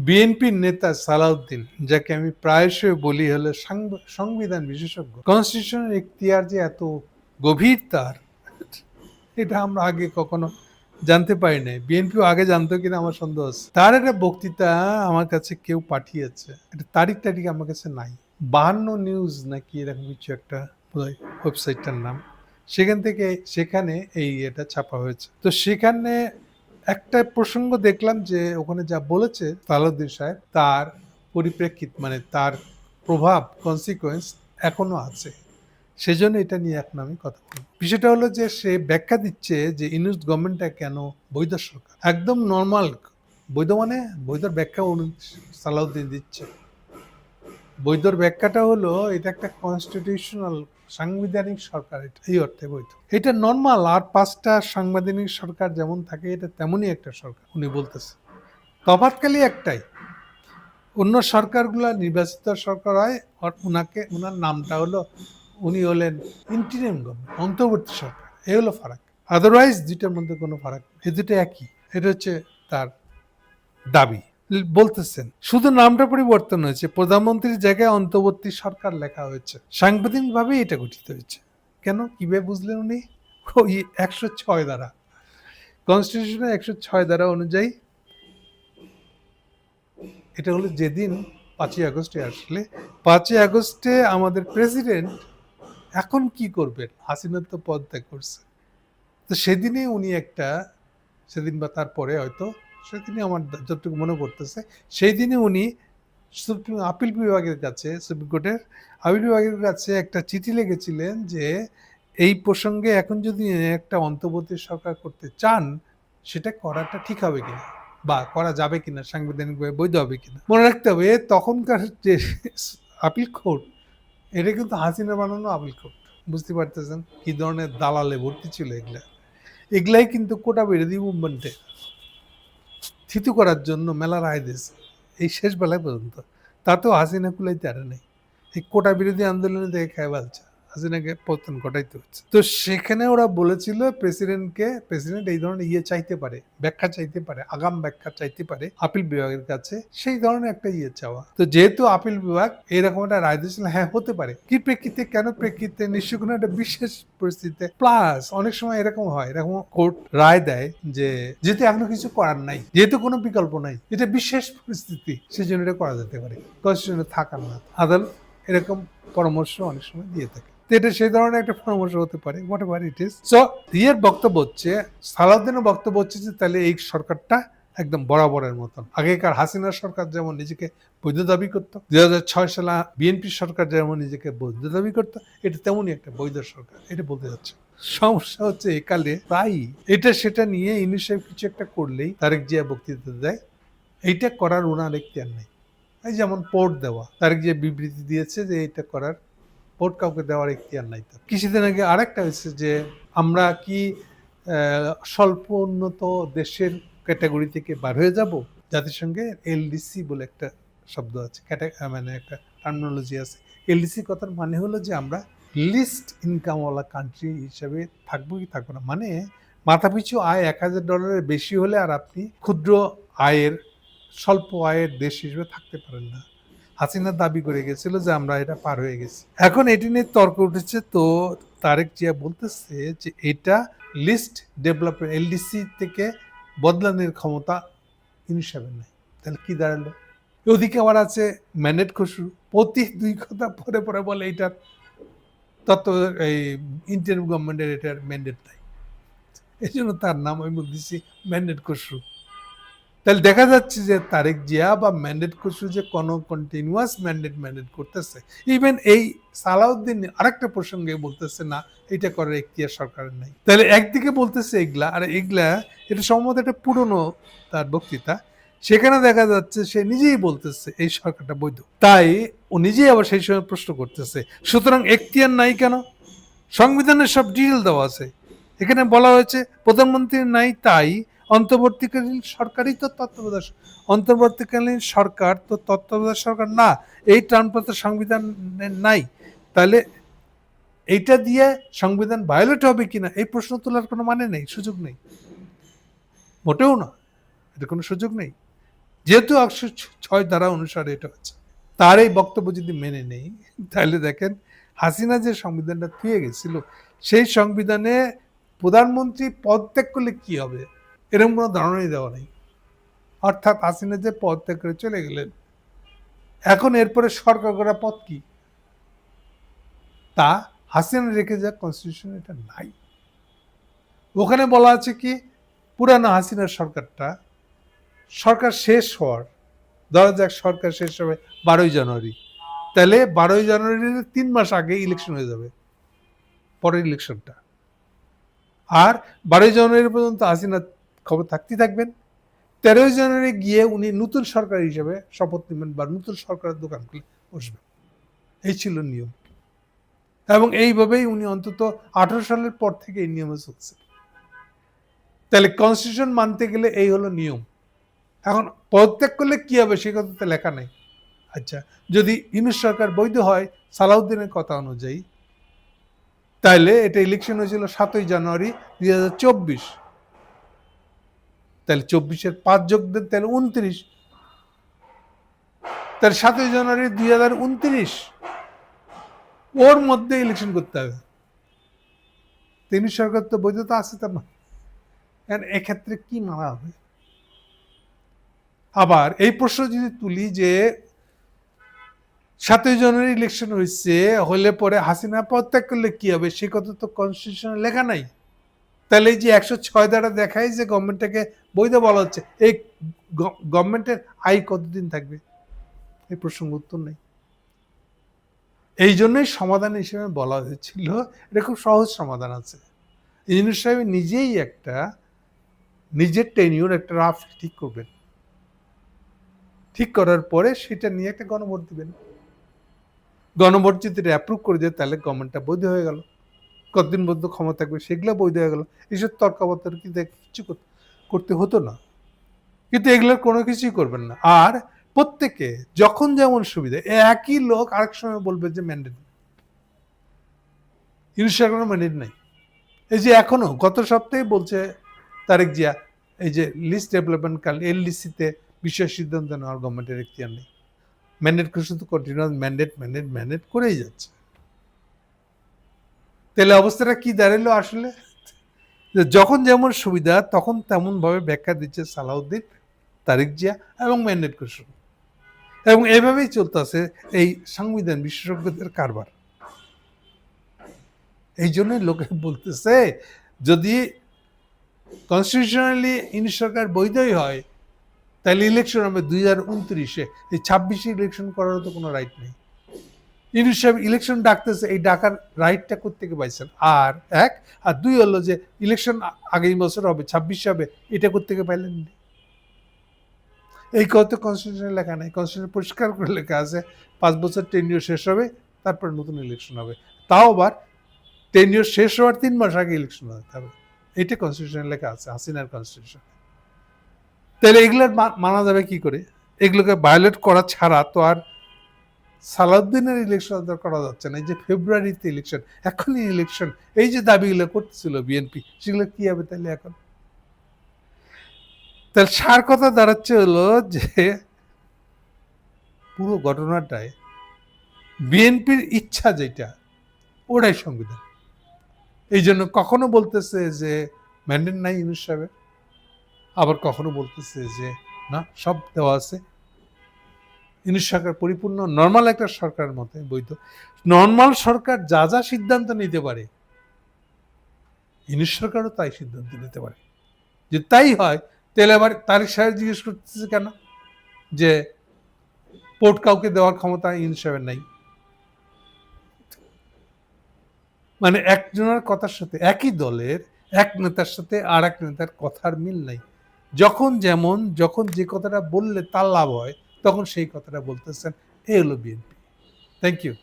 বিএনপির নেতা সালাউদ্দিন, যাকে আমি প্রায়শই বলি হলো সাংব- সংবিধান বিশেষজ্ঞ। কনস্টিটিউশনের এখতিয়ার যে এত গভীর তার, এটা আমরা আগে কখনো জানতে পারি নাই। বিএনপিও আগে জানতো কিনা আমার সন্দেহ আছে। তার একটা বক্তৃতা আমার কাছে কেউ পাঠিয়েছে। এটা তারিখ তারিখ আমার কাছে নাই। বাহান্ন নিউজ নাকি এরকম কিছু একটা ওয়েবসাইটটার নাম। সেখান থেকে, সেখানে এই এটা ছাপা হয়েছে। তো সেখানে একটা প্রসঙ্গ দেখলাম যে ওখানে যা বলেছে তালুদ্দিন সাহেব, তার পরিপ্রেক্ষিত মানে তার প্রভাব কনসিকোয়েন্স এখনও আছে। সেজন্য এটা নিয়ে এখন আমি কথা বলব। বিষয়টা হলো যে সে ব্যাখ্যা দিচ্ছে যে ইউনুস গভর্নমেন্টটা কেন বৈধ সরকার? একদম নর্মাল বৈধ মানে বৈধর ব্যাখ্যা সালাউদ্দিন দিচ্ছে। বৈধর ব্যাখ্যাটা হলো এটা একটা কনস্টিটিউশনাল সাংবিধানিক সরকার, এটা এই অর্থে বৈধ। এটা নর্মাল আর পাঁচটা সাংবিধানিক সরকার যেমন থাকে, এটা তেমনই একটা সরকার, উনি বলতেছে। তফাৎ খালি একটাই, অন্য সরকারগুলো নির্বাচিত সরকার হয়, আর উনাকে, উনার নামটা হলো, উনি হলেন ইন্টিরিয়াম গভর্নমেন্ট অন্তর্বর্তী সরকার, এ হলো ফারাক। আদারওয়াইজ দুইটার মধ্যে কোনো ফারাক। এই দুটো একই, এটা হচ্ছে তার দাবি। বলতেছেন। শুধু নামটা পরিবর্তন হয়েছে, প্রধানমন্ত্রীর জায়গায় অন্তর্বর্তী সরকার লেখা হয়েছে। সাংবিধানিকভাবে এটা গঠিত হয়েছে। কেন? কীভাবে বুঝলেন উনি? ওই একশো ছয় দ্বারা। কনস্টিটিউশনের একশো ছয় দ্বারা অনুযায়ী এটা হলো যেদিন পাঁচই আগস্টে আসলে, পাঁচই আগস্টে আমাদের প্রেসিডেন্ট এখন কি করবেন? হাসিনা তো পদত্যাগ করছে। তো সেদিনে উনি একটা, সেদিন বা তারপরে হয়তো সেদিনে আমার যতটুকু মনে করতেছে সেই দিনে উনি সুপ্রিম, আপিল বিভাগের কাছে, সুপ্রিম কোর্টের আপিল বিভাগের কাছে একটা চিঠি লিখেছিলেন যে, এই প্রসঙ্গে এখন যদি একটা অন্তর্বর্তী সরকার করতে চান, সেটা করাটা ঠিক হবে কিনা? বা করা যাবে কিনা? সাংবিধানিকভাবে বৈধ হবে কিনা? মনে রাখতে হবে, তখনকার যে আপিল কোর্ট, এটা কিন্তু হাসিনা বানানো আপিল কোর্ট। বুঝতে পারতেছেন কি ধরনের দালালে ভর্তি ছিল এগুলা? এগুলাই কিন্তু কোটা বিরোধী মুভমেন্টে থিতু করার জন্য মেলার আয় দিয়েছে, এই শেষ বেলায় পর্যন্ত। তাতেও হাসিনা কুলাইতে আরে নেই। এই কোটা বিরোধী আন্দোলনে দেখে খায় বালছে হাসিনাকে পতন ঘটাইতে হচ্ছে। তো সেখানে ওরা বলেছিল প্রেসিডেন্টকে, প্রেসিডেন্ট এই ধরনের ইয়ে চাইতে পারে, ব্যাখ্যা চাইতে পারে, আগাম ব্যাখ্যা চাইতে পারে আপিল বিভাগের কাছে, সেই ধরনের একটা ইয়ে চাওয়া। তো যেহেতু আপিল বিভাগ এরকম একটা রায় দিয়েছিল হ্যাঁ হতে পারে। কি প্রেক্ষিতে, কেন প্রেক্ষিতে নিশ্চয় কোনো একটা বিশেষ পরিস্থিতিতে প্লাস অনেক সময় এরকম হয়, এরকম কোর্ট রায় দেয় যে যেহেতু এখনও কিছু করার নাই, যেহেতু কোনো বিকল্প নাই, এটা বিশেষ পরিস্থিতি, সেজন্য এটা করা যেতে পারে। কনস্টিটিউশনে থাকার না আদালত এরকম পরামর্শ অনেক সময় দিয়ে থাকে। তো এটা সেই ধরনের একটা পরামর্শ হতে পারে whatever it is so ইয়ের বক্তব্য হচ্ছে, সালাউদ্দিনের বক্তব্য হচ্ছে যে, তাহলে এই সরকারটা একদম বরাবরের মতন। আগেকার হাসিনা সরকার যেমন নিজেকে বৈধ দাবি করতো, দুই হাজার ছয় সালে বিএনপি সরকার যেমন নিজেকে বৈধ দাবি করতো, এটা তেমনই একটা বৈধ সরকার, এটা বলতে যাচ্ছে। সমস্যা হচ্ছে একালে প্রায় এটা সেটা নিয়ে ইউনিসেফ কিছু একটা করলেই তারেক জিয়া বক্তৃতা দেয়, এইটা করার ওনার এখতিয়ার নেই। এই যেমন পোর্ট দেওয়া, তারেক জিয়া বিবৃতি দিয়েছে যে এটা করার ভোট কাউকে দেওয়ার এখতিয়ার নাই তো। কিছুদিন আগে আরেকটা হয়েছে যে, আমরা কি স্বল্প উন্নত দেশের ক্যাটাগরি থেকে বার হয়ে যাব? জাতিসংঘে এলডিসি বলে একটা শব্দ আছে মানে একটা টার্মিনোলজি আছে। এলডিসি কথার মানে হলো যে, আমরা লিস্ট ইনকামওয়ালা কান্ট্রি হিসাবে থাকব কি থাকব না। মানে মাথাপিছু আয় এক হাজার ডলারের বেশি হলে আর আপনি ক্ষুদ্র আয়ের, স্বল্প আয়ের দেশ হিসেবে থাকতে পারেন না। হাসিনা দাবি করে গেছিল যে আমরা এটা পার হয়ে গেছি। এখন এটি নিয়ে তর্ক উঠেছে তো তারেক জিয়া বলতেছে যে এটা লিস্ট ডেভেলপমেন্ট এলডিসি থেকে বদলানোর ক্ষমতা ইউনিসেফের নেই। তাহলে কি দাঁড়াল? ওদিকে আবার আছে ম্যান্ডেট খসরু প্রতি দুই কথা পরে পরে বলে এটার তত্ত্ব, এই ইন্টারিম গভর্নমেন্টের এটার ম্যান্ডেট নাই। এই জন্য তার নাম আমি বলতেছি ম্যান্ডেট খসরু তাহলে দেখা যাচ্ছে যে তারেক জিয়া বা ম্যান্ডেট খসরু যে কোনো কন্টিনিউয়াস ম্যান্ডেট ম্যান্ডেট করতেছে। ইভেন এই সালাউদ্দিন আরেকটা প্রসঙ্গে বলতেছে, না, এটা করার এখতিয়ার সরকারের নাই। তাহলে একদিকে বলতেছে এগুলা, আর এগুলা, এটা সম্ভবত একটা পুরনো তার বক্তৃতা। সেখানে দেখা যাচ্ছে সে নিজেই বলতেছে, এই সরকারটা বৈধ। তাই ও নিজেই আবার সেই সময় প্রশ্ন করতেছে, সুতরাং এখতিয়ার নাই কেন? সংবিধানের সব ডিটেল দেওয়া আছে। এখানে বলা হয়েছে প্রধানমন্ত্রীর নাই তাই অন্তর্বর্তীকালীন সরকারই তো তত্ত্বাবধায়ক অন্তর্বর্তীকালীন সরকার তো তত্ত্বাবধায়ক সরকার না, এই টার্মটা সংবিধান নাই। তাহলে এইটা দিয়ে সংবিধান ভায়োলেট হবে কিনা, এই প্রশ্ন তোলার কোনো মানে নেই, সুযোগ নেই। মোটেও না এটা কোনো সুযোগ নেই। যেহেতু একশো ছয় ধারা অনুসারে এটা হচ্ছে, তার এই বক্তব্য যদি মেনে নেই, তাহলে দেখেন হাসিনা যে সংবিধানটা থুয়ে গেছিল, সেই সংবিধানে প্রধানমন্ত্রী পদত্যাগ করলে কি হবে? এরকম কোনো ধারণাই দেওয়া নেই। অর্থাৎ হাসিনা যে পদ ত্যাগ করে চলে গেলেন, এখন এরপরে সরকার করা পথ কি? তা হাসিনা রেখে যা কনস্টিটিউশন এটা নাই। ওখানে বলা আছে কি, পুরানো হাসিনার সরকারটা, সরকার শেষ হওয়ার, ধরা যাক সরকার শেষ হবে বারোই জানুয়ারি। তাহলে বারোই জানুয়ারির তিন মাস আগে ইলেকশন হয়ে যাবে, পরের ইলেকশনটা আর বারোই জানুয়ারি পর্যন্ত হাসিনা খবর থাকতেই থাকবেন। তেরোই জানুয়ারি গিয়ে উনি নতুন সরকার হিসেবে শপথ নেবেন বা নতুন সরকারের দোকান খুলে বসবেন। এই ছিল নিয়ম। এবং এইভাবেই উনি অন্তত আঠারো সালের পর থেকে এই নিয়মে চলছে। তাহলে কনস্টিটিউশন মানতে গেলে এই হলো নিয়ম। এখন পদত্যাগ করলে কি হবে সে কথা তো লেখা নেই। আচ্ছা যদি ইউনিট সরকার বৈধ হয় সালাউদ্দিনের কথা অনুযায়ী তাইলে এটা ইলেকশন হয়েছিল সাতই জানুয়ারি দুই হাজার চব্বিশ। তাহলে চব্বিশের পাঁচ যোগ দেন, তাহলে উনত্রিশ। তাহলে সাতই জানুয়ারি দুই হাজার উনত্রিশ। ওর মধ্যে ইলেকশন করতে হবে। তিনি সরকার তো বৈধতা আছে তার না এক্ষেত্রে কি মারা হবে? আবার এই প্রশ্ন যদি তুলি যে সাতই জানুয়ারি ইলেকশন হয়েছে হলে পরে হাসিনা পদত্যাগ করলে কি হবে? সে কথা তো কনস্টিটিউশনে লেখা নাই। তাহলে এই যে একশো ছয় দ্বারা দেখায় যে গভর্নমেন্টটাকে বৈধ বলা হচ্ছে, এই গভর্নমেন্টের আয় কতদিন থাকবে? এই প্রসঙ্গ উত্তর নেই। এই জন্যই সমাধান হিসেবে বলা হয়েছিল, এটা খুব সহজ সমাধান আছে। ইউনুস সাহেব নিজেই একটা, নিজের টেনিউর একটা রাফ ঠিক করবেন। ঠিক করার পরে সেটা নিয়ে একটা গণভোট দিবেন। গণভোট যদি অ্যাপ্রুভ করে দেয়, তাহলে গভর্নমেন্টটা বৈধ হয়ে গেল। কতদিন পর্যন্ত ক্ষমতা থাকবে সেগুলো বৈধ হয়ে গেল। এসব তর্কাবর্তন কিন্তু কিছু করতে হতো না। কিন্তু এগুলোর কোনো কিছুই করবেন না। আর প্রত্যেকে যখন যেমন সুবিধা, একই লোক আরেক সময় বলবে যে ম্যান্ডেট ইউনিশার কোনো ম্যান্ডেট নাই। এই যে এখনও, গত সপ্তাহে বলছে তারেক জিয়া, এই যে লিস্ট ডেভেলপমেন্ট কাল এলডিসিতে বিষয় সিদ্ধান্ত নেওয়ার গভর্নমেন্টের এখতিয়ার নেই। ম্যান্ডেট করে শুধু কন্টিনিউয়াস ম্যান্ডেট ম্যান্ডেট ম্যান্ডেট করেই যাচ্ছে। তাহলে অবস্থাটা কি দাঁড়াল আসলে? যখন যেমন সুবিধা, তখন তেমন ভাবে ব্যাখ্যা দিচ্ছে সালাউদ্দিন, তারিক জিয়া এবং ম্যান্ডেট কুসুম এবং এভাবেই চলতেছে এই সংবিধান বিশেষজ্ঞদের কারবার। এই জন্যই লোকে বলতেছে, যদি কনস্টিটিউশনালি ইউনিট সরকার বৈধই হয়, তাহলে ইলেকশন হবে দুই হাজার উনত্রিশে। এই ছাব্বিশে ইলেকশন করারও তো কোনো রাইট নেই। ইউনিট সাহেব ইলেকশন ডাকতেছে, এই ডাকার রাইটটা কোথেকে পাইছেন? আর এক, আর দুই হলো যে ইলেকশন আগামী বছর হবে, ছাব্বিশে হবে, এটা কোথেকে পাইলেন এই কথা কনস্টিটিউশনে লেখা নেই কনস্টিটিউশন পরিষ্কার করে লেখা আছে, পাঁচ বছর টেন টেনিওর শেষ হবে, তারপর নতুন ইলেকশন হবে। তাও আবার টেন টেনিওর শেষ হওয়ার তিন মাস আগে ইলেকশন হতে হবে। এটা কনস্টিটিউশনে লেখা আছে, হাসিনার কনস্টিটিউশন তাহলে এগুলোর মানা যাবে কি করে? এগুলোকে ভায়োলেট করা ছাড়া তো আর সালাউদ্দিনের ইলেকশন করা যাচ্ছে না, এই যে ফেব্রুয়ারিতে ইলেকশন এখনই ইলেকশন এই যে দাবিগুলো করতেছিল বিএনপি, সেগুলো কি হবে তাহলে এখন? তাহলে সার কথা দাঁড়াচ্ছে হলো যে পুরো ঘটনাটায় বিএনপির ইচ্ছা যেটা, ওটাই সংবিধান। এই জন্য কখনো বলতেছে যে ম্যান্ডেট নাই ইউনুস সাহেবের, আবার কখনো বলতেছে যে না, সব দেওয়া আছে। ইউনিট সরকার পরিপূর্ণ নর্মাল একটা সরকারের মতে বৈধ। নর্মাল সরকার যা যা সিদ্ধান্ত নিতে পারে ইউনিট সরকারও তাই সিদ্ধান্ত নিতে পারে। যে তাই হয়, তাহলে আবার তারিক সাহেব জিজ্ঞেস করতেছে কেন? যে পোর্ট কাউকে দেওয়ার ক্ষমতা ইউনিট সাহেবের নাই। মানে একজনের কথার সাথে, একই দলের এক নেতার সাথে আর এক নেতার কথার মিল নাই। যখন যেমন, যখন যে কথাটা বললে তার লাভ হয় তখন সেই কথাটা বলতেছেন এ হলো বিএনপি। Thank you